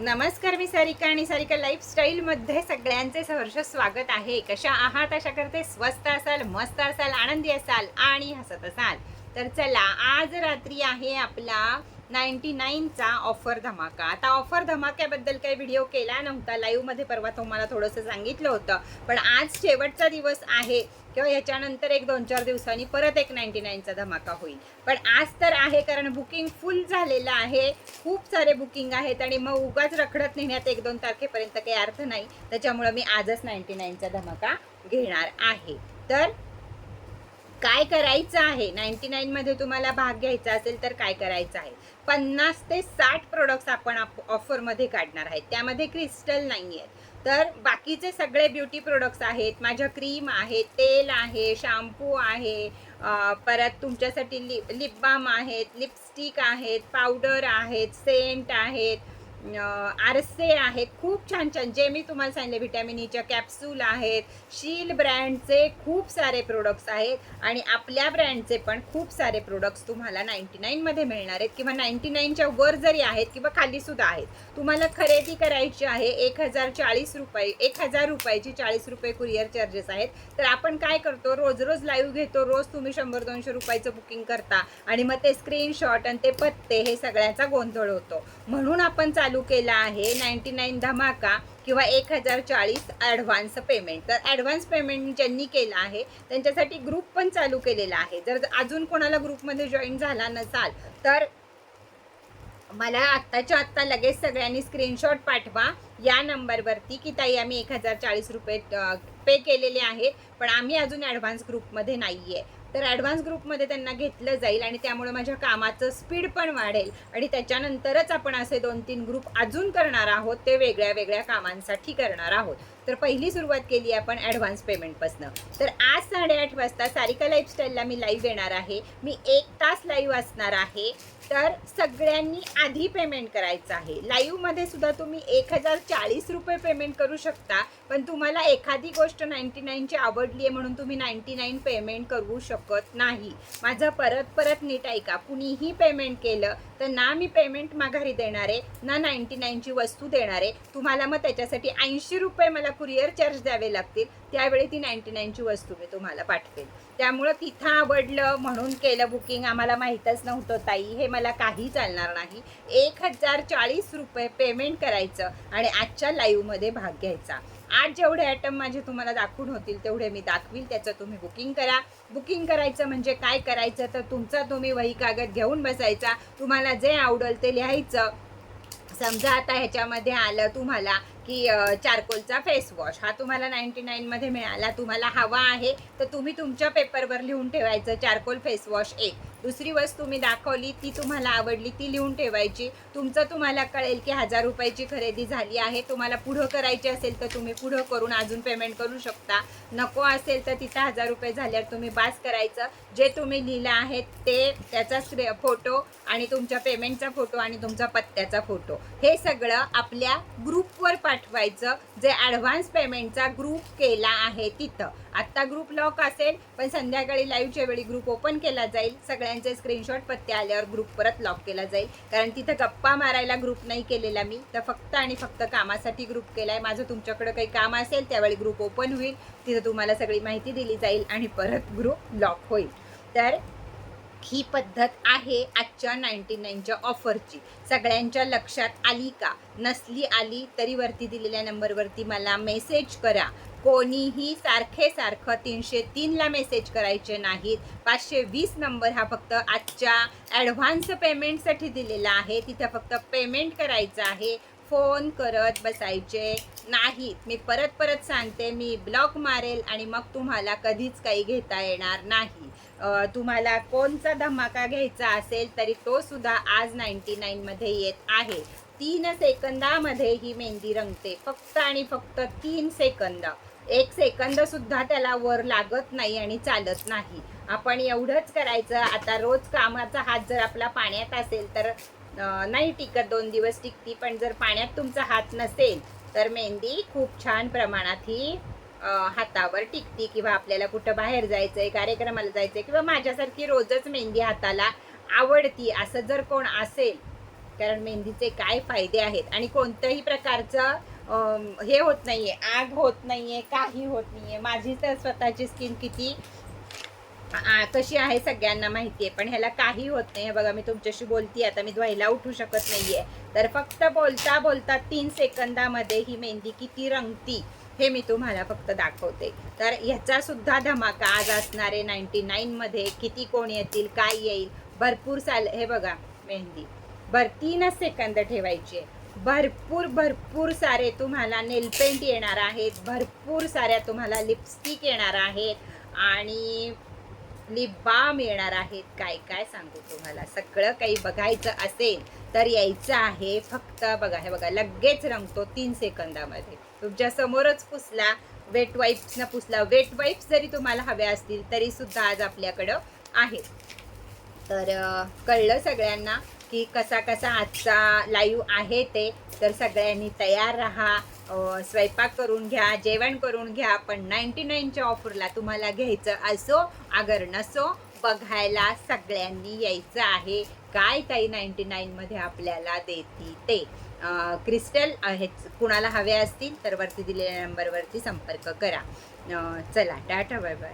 नमस्कार मी सारिका आणि सारिका लाईफस्टाईलमध्ये सगळ्यांचे सहर्ष स्वागत आहे. कशा आहात? अशा करते स्वस्त असाल मस्त असाल आनंदी असाल आणि हसत असाल. तर चला आज रात्री आहे आपला नाईन्टी नाईनचा ऑफर धमाका. आता ऑफर धमाक्याबद्दल काही व्हिडिओ केला नव्हता. लाईव्हमध्ये परवा तुम्हाला थोडंसं सांगितलं होतं. पण आज शेवटचा दिवस आहे. किंवा ह्याच्यानंतर एक दोन चार दिवसांनी परत एक नाईन्टी नाईनचा धमाका होईल. पण आज तर आहे कारण बुकिंग फुल झालेलं आहे. खूप सारे बुकिंग आहेत आणि मग उगाच रखडत नेण्यात एक दोन तारखेपर्यंत काही अर्थ नाही. त्याच्यामुळं मी आजच नाईन्टी नाईनचा धमाका घेणार आहे. तर काय करायचं आहे? नाईन्टी नाईनमध्ये तुम्हाला भाग घ्यायचा असेल तर काय करायचं आहे? पन्नास ते साठ प्रोडक्ट्स आपण आप- ऑफरमध्ये काढणार आहेत. त्यामध्ये क्रिस्टल नाही आहेत तर बाकीचे सगळे ब्युटी प्रोडक्ट्स आहेत. माझ्या क्रीम आहे तेल आहे शॅम्पू आहे परत तुमच्यासाठी लिप लिप बाम आहेत लिपस्टिक आहेत पावडर आहेत सेंट आहेत. आरसे आहेत खूप छान छान. जे मी तुम्हाला सांगितले व्हिटॅमिन ईच्या कॅप्सूल आहेत शील ब्रँडचे खूप सारे प्रोडक्ट्स आहेत आणि आपल्या ब्रँडचे पण खूप सारे प्रोडक्ट्स तुम्हाला नाईन्टी नाईनमध्ये मिळणार आहेत किंवा नाईन्टी नाईनच्या वर जरी आहेत किंवा खाली सुद्धा आहेत. तुम्हाला खरेदी करायची आहे एक हजार चाळीस रुपये एक हजार रुपयाची चाळीस रुपये कुरिअर चार्जेस आहेत. तर आपण काय करतो रोज रोज लाईव्ह घेतो रोज तुम्ही शंभर दोनशे रुपयाचं बुकिंग करता आणि मग ते स्क्रीनशॉट आणि ते पत्ते हे सगळ्याचा गोंधळ होतो. म्हणून आपण चाल चालू केला आहे नाईन्टी नाईन धमाका किंवा एक हजार चाळीस ॲडव्हान्स पेमेंट तर ॲडव्हान्स पेमेंट ज्यांनी केलं आहे त्यांच्यासाठी ग्रुप पण चालू केलेला आहे. जर अजून कोणाला ग्रुपमध्ये जॉईन झाला नसाल तर मला आत्ताच्या आत्ता लगेच सगळ्यांनी स्क्रीनशॉट पाठवा या नंबरवरती की ताई आम्ही एक हजार चाळीस रुपये पे केलेले आहेत पण आम्ही अजून ॲडव्हान्स ग्रुपमध्ये नाही आहे तर ॲडव्हान्स ग्रुपमध्ये त्यांना घेतलं जाईल आणि त्यामुळे माझ्या कामाचं स्पीड पण वाढेल. आणि त्याच्यानंतरच आपण असे दोन तीन ग्रुप अजून करणार आहोत ते वेगळ्या वेगळ्या कामांसाठी करणार आहोत. तर पहिली सुरुवात केली आपण ॲडव्हान्स पेमेंटपासनं तर आज साडेआठ वाजता सारिका लाईफस्टाईलला मी लाईव्ह येणार आहे. मी एक तास लाईव्ह असणार आहे. तर सगळ्यांनी आधी पेमेंट करायचं आहे. लाईव्हमध्ये सुद्धा तुम्ही एक हजार चाळीस रुपये पेमेंट करू शकता. पण तुम्हाला एखादी गोष्ट नाईन्टी नाईनची आवडली आहे म्हणून तुम्ही नाईन्टी नाईन पेमेंट करू शकत नाही. माझं परत परत नीट ऐका. कुणीही पेमेंट केलं तर ना मी पेमेंट माघारी देणार आहे ना नाईन्टी नाईनची वस्तू देणार आहे तुम्हाला मग त्याच्यासाठी ऐंशी रुपये मला कुरिअर चार्ज द्यावे लागतील. त्यावेळी ती नाईन्टी नाईनची वस्तू मी तुम्हाला पाठवेल त्यामुळं तिथं आवडलं म्हणून केलं बुकिंग. आम्हाला माहीतच नव्हतं ताई हे मला काही चालणार नाही. एक हजार चाळीस रुपये पेमेंट करायचं आणि आजच्या लाईव्हमध्ये भाग घ्यायचा. आज जेवढे ॲटम माझे तुम्हाला दाखवून होतील तेवढे मी दाखवील त्याचं तुम्ही बुकिंग करा. बुकिंग करायचं म्हणजे काय करायचं? तर तुमचा तुम्ही वही कागद घेऊन बसायचा. तुम्हाला जे आवडेल ते लिहायचं. समजा आता ह्याच्यामध्ये आलं तुम्हाला की चारकोलचा फेस वॉश हा तुम्हाला नाईन्टी नाईनमध्ये मिळाला. तुम्हाला हवा आहे तर तुम्ही तुमच्या पेपरवर लिहून ठेवायचं चारकोल फेस वॉश एक. दुसरी वस्तू मी दाखवली ती तुम्हाला आवडली ती लिहून ठेवायची. तुमचं तुम्हाला कळेल की हजार रुपयाची खरेदी झाली आहे. तुम्हाला पुढं करायची असेल तर तुम्ही पुढं करून अजून पेमेंट करू शकता. नको असेल तर तिथं हजार रुपये झाल्यावर तुम्ही बास करायचं. जे तुम्ही लिहिलं आहे ते त्याचा स्क्रे फोटो आणि तुमच्या पेमेंटचा फोटो आणि तुमचा पत्त्याचा फोटो. हे सगळं आपल्या ग्रुपवर पाठवायचं. जे ॲडव्हान्स पेमेंटचा ग्रुप केला आहे तिथं. आत्ता ग्रुप लॉक असेल पण संध्याकाळी लाईव्हच्या वेळी ग्रुप ओपन केला जाईल. सगळ्यांचे स्क्रीनशॉट पत्ते आल्यावर ग्रुप परत लॉक केला जाईल. कारण तिथं गप्पा मारायला ग्रुप नाही केलेला मी. तर फक्त आणि फक्त कामासाठी ग्रुप केला आहे माझं तुमच्याकडं काही काम असेल त्यावेळी ग्रुप ओपन होईल. तिथं तुम्हाला सगळी माहिती दिली जाईल आणि परत ग्रुप लॉक होईल. तर ही पद्धत आहे आजच्या नाईन्टी नाईनच्या ऑफरची सगळ्यांच्या लक्षात आली का? नसली आली तरी वरती दिलेल्या नंबरवरती मला मेसेज करा. कोणीही सारखे सारखं तीनशे तीनला मेसेज करायचे नाहीत. पाचशे वीस नंबर हा फक्त आजच्या ॲडव्हान्स पेमेंटसाठी दिलेला आहे. तिथं फक्त पेमेंट करायचं आहे. फोन करत बसायचे नाहीत. मी परत परत सांगते मी ब्लॉक मारेल आणि मग तुम्हाला कधीच काही घेता येणार नाही. तुम्हाला कोणचा धमाका घ्यायचा असेल तरी तो सुद्धा आज नाईन्टी नाईनमध्ये येत आहे. तीन सेकंदामध्ये ही मेहंदी रंगते. फक्त आणि फक्त तीन सेकंद. एक सेकंद सुद्धा त्याला वर लागत नाही आणि चालत नाही. आपण एवढंच करायचं. आता रोज कामाचा हात जर आपला पाण्यात असेल तर नाही टिकत दोन दिवस टिकती पण जर पाण्यात तुमचा हात नसेल तर मेहंदी खूप छान प्रमाणात ही हातावर टिकती किंवा आपल्याला कुठं बाहेर जायचं आहे कार्यक्रमाला जायचंय किंवा माझ्यासारखी रोजच मेहंदी हाताला आवडती असं जर कोण असेल कारण मेहंदीचे काय फायदे आहेत? आणि कोणत्याही प्रकारचं हे होत नाहीये आग होत नाहीये काही होत नाहीये. माझी तर स्वतःची स्किन किती आ, कशी आहे सगळ्यांना माहिती आहे पण ह्याला काही होत नाही हे बघा मी तुमच्याशी बोलती आता मी धुवायला उठू शकत नाहीये. तर फक्त बोलता बोलता तीन सेकंदामध्ये ही मेहंदी किती रंगती हे मी तुम्हाला फक्त दाखवते. तर ह्याचा सुद्धा धमाका आज असणारे नाईन्टी मध्ये किती कोण येतील काय येईल भरपूर साल हे बघा मेहंदी. बर तीनच सेकंद ठेवायची. आहे भरपूर भरपूर सारे तुम्हाला नेल पेंट येणार आहेत. भरपूर साऱ्या तुम्हाला लिपस्टिक येणार आहेत. आणि लिप बाम येणार आहेत. काय काय सांगू तुम्हाला? सगळं काही बघायचं असेल तर यायचं आहे. फक्त बघा हे बघा लगेच रंगतो तीन सेकंदामध्ये. तुमच्या समोरच पुसला वेट वाईप्सनं पुसला. वेट वाईप्स जरी तुम्हाला हव्या असतील तरी सुद्धा आज आपल्याकडं आहेत. तर कळलं सगळ्यांना? की कसा कसा आजचा लाईव्ह आहे ते तर सगळ्यांनी तयार राहा स्वयंपाक करून घ्या जेवण करून घ्या पण नाईन्टी नाईनच्या ऑफरला तुम्हाला घ्यायचं असो अगर नसो बघायला सगळ्यांनी यायचं आहे. काय ताई नाईन्टी नाईनमध्ये आपल्याला देती ते? क्रिस्टल आहेत कुणाला हवे असतील तर वरती दिलेल्या नंबरवरती संपर्क करा. चला टाटा बाय बाय